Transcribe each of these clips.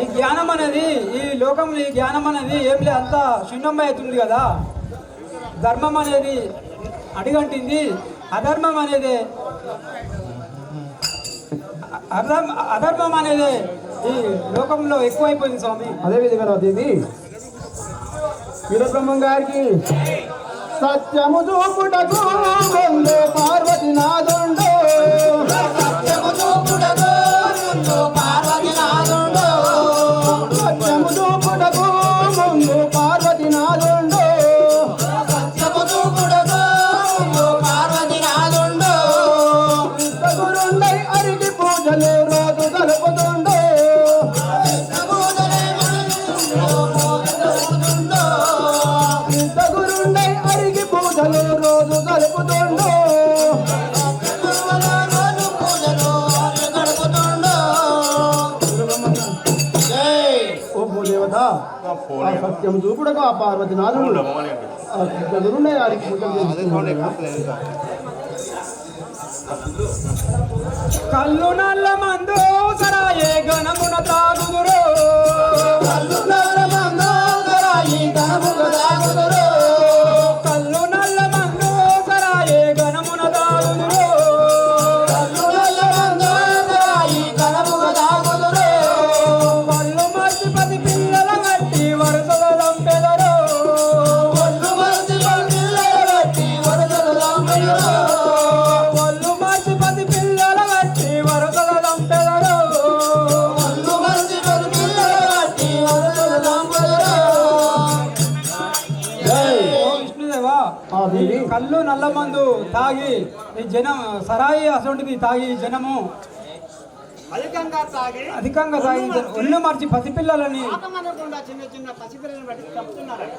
ఈ జ్ఞానం అనేది ఈ లోకంలో ఈ జ్ఞానం అనేది ఏం లేదు అంత శూన్యం అవుతుంది కదా. ధర్మం అనేది అడిగంటింది అధర్మం అనేది. అధర్మ అధర్మం అనేది ఈ లోకంలో ఎక్కువైపోయింది స్వామి. అదే విధంగా నా వీరబ్రహ్మం గారికి సత్యము చూపుటకు పూజలు రోజు గడుపుతుండు. జై ఓ భూదేవత నా ఆ ఫోన్ సత్యం చూపుటకు ఆ పార్వతి పూజలు చేస్తున్నాడు కళ్ళు నల్ల మందు సరాయే గణమున తాగుదురు. దేవి కళ్ళు నల్ల మందు తాగి ఈ జనం సరాయి అసొంటిది తాగి జనము. అధికంగా తాగి అధికంగా తాగి ఒళ్ళు మార్చి పసిపిల్లలని చిన్న చిన్న పసిపిల్లలను బట్టి చంపుతున్నారట.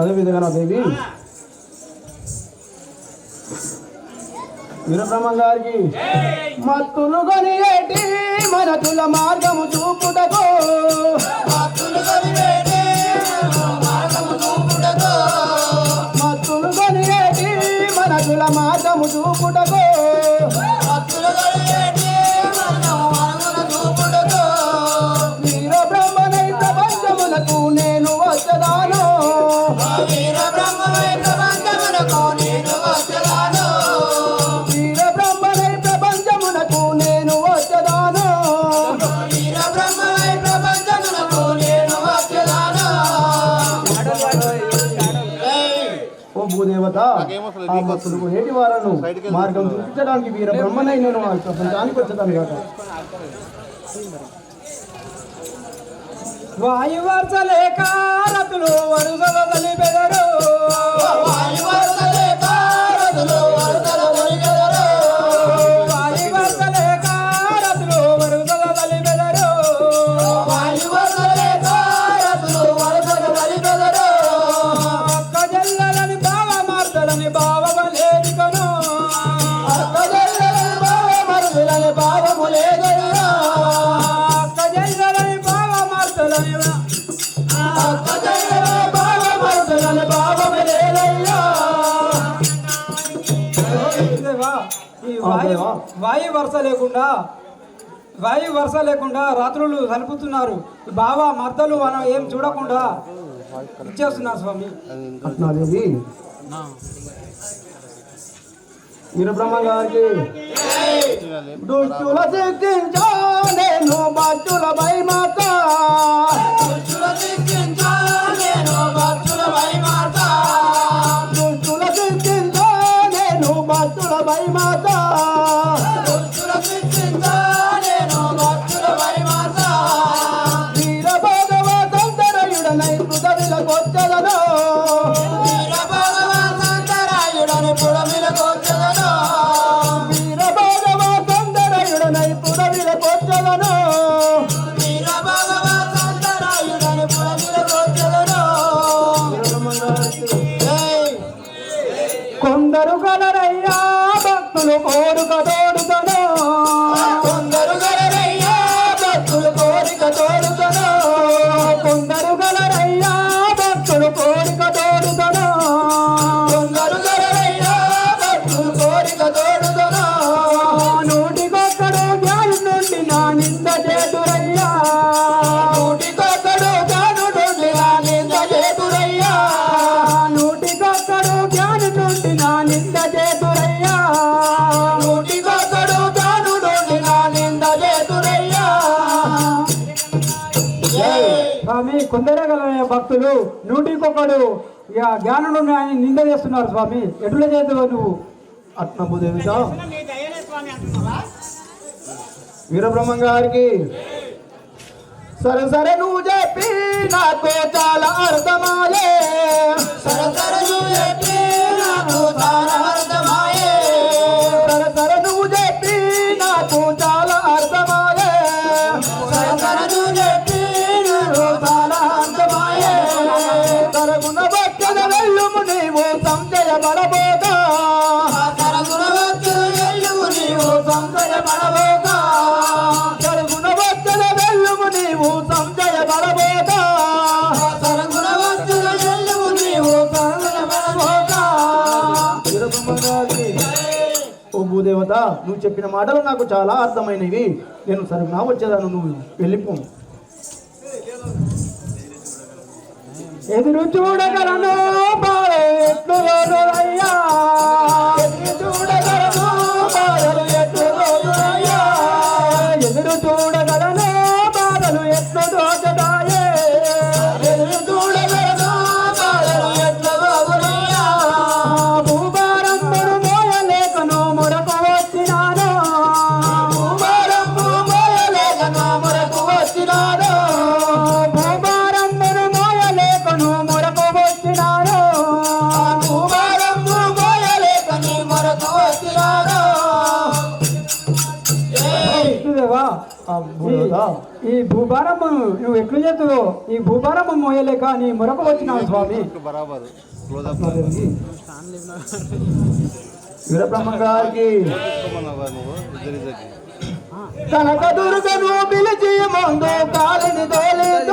అదే విధంగా దేవి వీరబ్రహ్మం గారికి మత్తులు కొనియేటి మనతుల మార్గము చూపుటకు. చూపుటకో ఓ భూదేవత ఆ భక్తులకు నేటి వారను మార్గం చూపించడానికి వీర బ్రహ్మనై నేను ప్రపంచానికి వచ్చేదాను కాక వాయువర్ష లేక రతులు వరుసల తలిపెదరు వాయువర్షలే వాయు వాయు వరుస లేకుండా వాయు వరుస లేకుండా రాత్రులు సలుపుతున్నారు ఈ బావ మర్దలు మనం ఏం చూడకుండా ఇచ్చేస్తున్నారు స్వామి. వీరబ్రహ్మ గారికి దుష్టుల శిక్షించా నేను భక్తుల భయమాత భక్తులు నూటికొకడు ఇక జ్ఞానుడు ఆయన నింద చేస్తున్నారు స్వామి. ఎటుల చేద్దావు నువ్వు? అట్న వీరబ్రహ్మ గారికి. సరే సరే నువ్వు చెప్పి నాకు చాలా అర్థమాలే సరే సరే నువ్వు చెప్పి నువ్వు చెప్పిన మాటలు నాకు చాలా అర్థమైనవి. నేను సరిగ్గా వచ్చేదాను నువ్వు వెళ్ళిపో. ఎదురు చూడగలను ఈ భూభారము నువ్వు ఎట్లు చేతువు ఈ భూభారము మోయలేక నీ మొరకు వచ్చినావు స్వామి. కనక దుర్గను పిలిచి ముందు కాలిని తోలేదు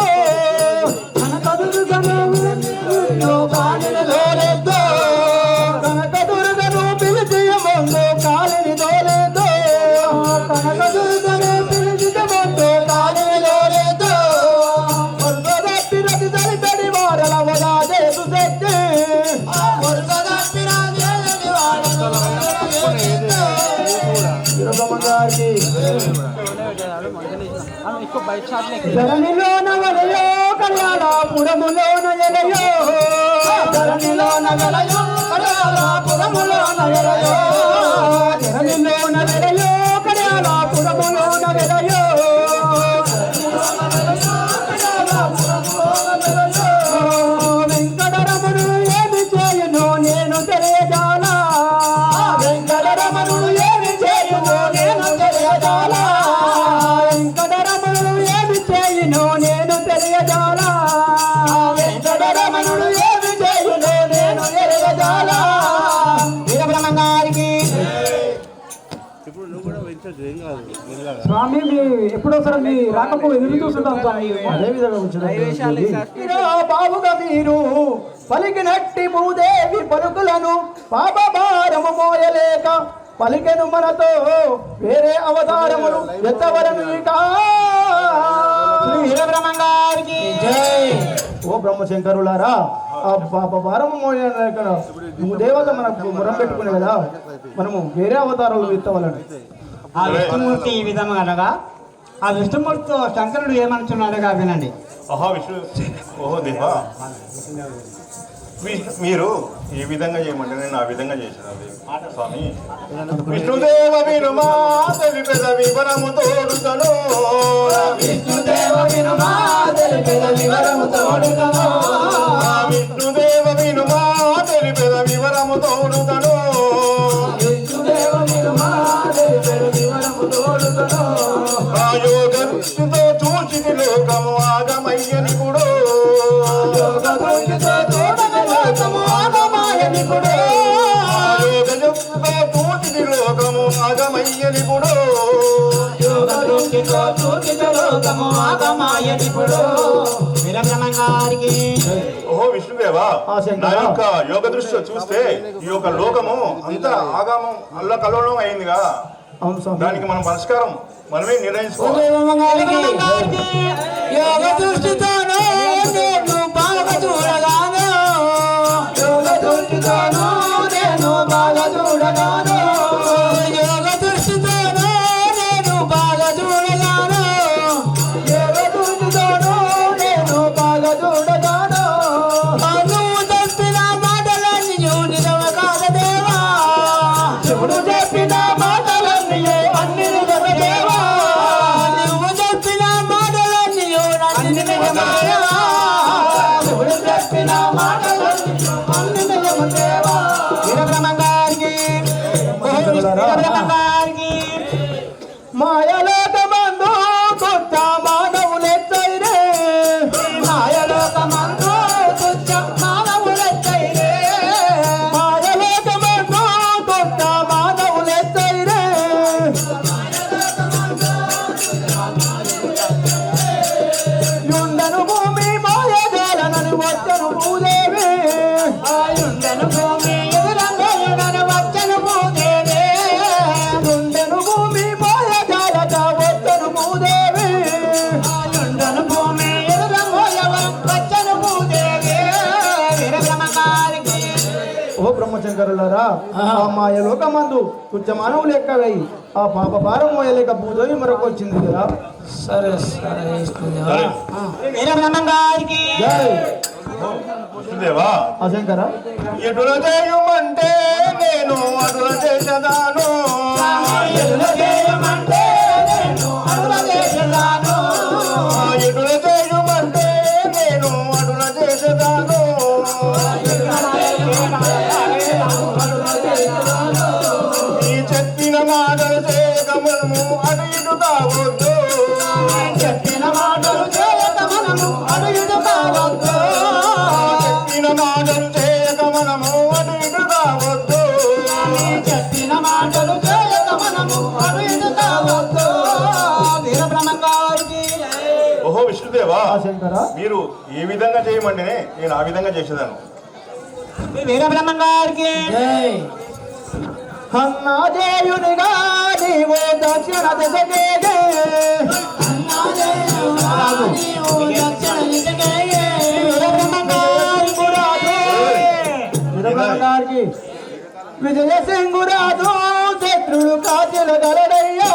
ధరణిలోన వలయో కళ్యాణపురములోన ఎలయో. ధరణిలోన వెలయో కళ్యాణపురములోన ఎలయో. స్వామి మీ ఎప్పుడోసారి మీ రాకపో ఎదురు చూస్తుంటాం స్వామి. అదే విధంగా వచ్చిన బాబుగా మీరు పలికినట్టి భూదేవి పలుకులను పాప భారము మోయలేక పలికెను మనతో వేరే అవతారములు ఎత్తవరను ఇక. ఓ బ్రహ్మశంకరులారా ఆ పాప భారము మోయలేక నువ్వు దేవత మనకు మొరం పెట్టుకునే కదా మనము వేరే అవతారాలు ఎత్తవలను. ఆ విష్ణుమూర్తి ఈ విధంగా అనగా ఆ విష్ణుమూర్తితో శంకరుడు ఏమంటున్నాడుగా వినండి. ఓహో విష్ణు ఓహో దేవా. మీరు ఏ విధంగా చేయమంటే నేను ఆ విధంగా చేసిన స్వామి. విష్ణుదేవ వినుమా తెలిపెద వివరము తోడుతను విష్ణుదేవ వినుమా తెలిపెద వివరము తోడుతను చూచి లోకము ఆగమయ్యని కూడా పూర్తి లోకము ఆగమయ్యని కూడా గారికి ఓహో విష్ణుదేవా ఆ, శంకరా. నా యొక్క యోగ దృష్టిలో చూస్తే ఈ యొక్క లోకము అంతా ఆగమం అల్ల కల్లోలం అయిందిగా దానికి మనం పరిష్కారం మనమే నిర్ణయించుకోవాలి శంకరులారా ఆ మాయ లోకమందు తుచ్చ మానవులు ఎక్కవై ఆ పాప భారం మోయలేక భూదేవి మరొక వచ్చింది కదా సరే సరే వేసుకుందాం. సరే. ఆ. వీరబ్రహ్మం గారికి జై విష్ణుదేవా ఆ శంకర ఎటుల చేయమంటే నేను అటుల చేసేదాను ఎదురు చేయమంటే ఓహో విష్ణుదేవా మీరు ఏ విధంగా చేయమంటేనే నేను ఆ విధంగా చేసేదాను వీరబ్రహ్మం గారికి జై. అన్నా జయునిగా నీవు దక్షిణ దిశకే గారికి విజయ సింగురాజు శత్రుడు కాచుల గలడయ్యా.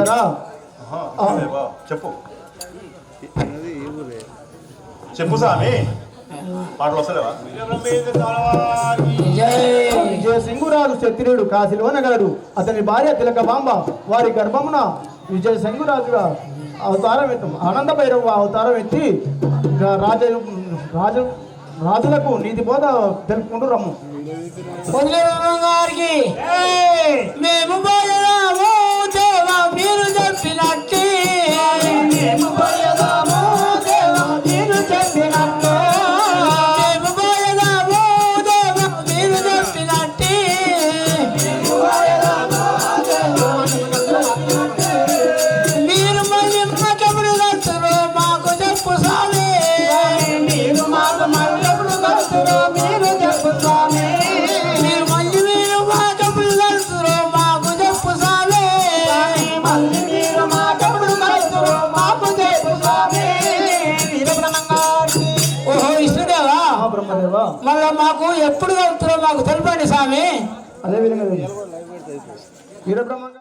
విష్ణుదేవా, చెప్పు. చెప్పు. స్వామి. మాటలు వస్తలేవా? విజయ సింగురాజు క్షత్రియుడు కాశీలోన గలడు. అతని భార్య తిలక బాంబ వారి గర్భమున విజయ సింగురాజుగా అవతారం ఎత్తు ఆనంద భైరవ అవతారం ఎత్తి రాజ రాజు రాజులకు నీతి బోధ తెలుపుకుంటూ రమ్ము. గారికి మేము మీరు చెప్పినట్టే.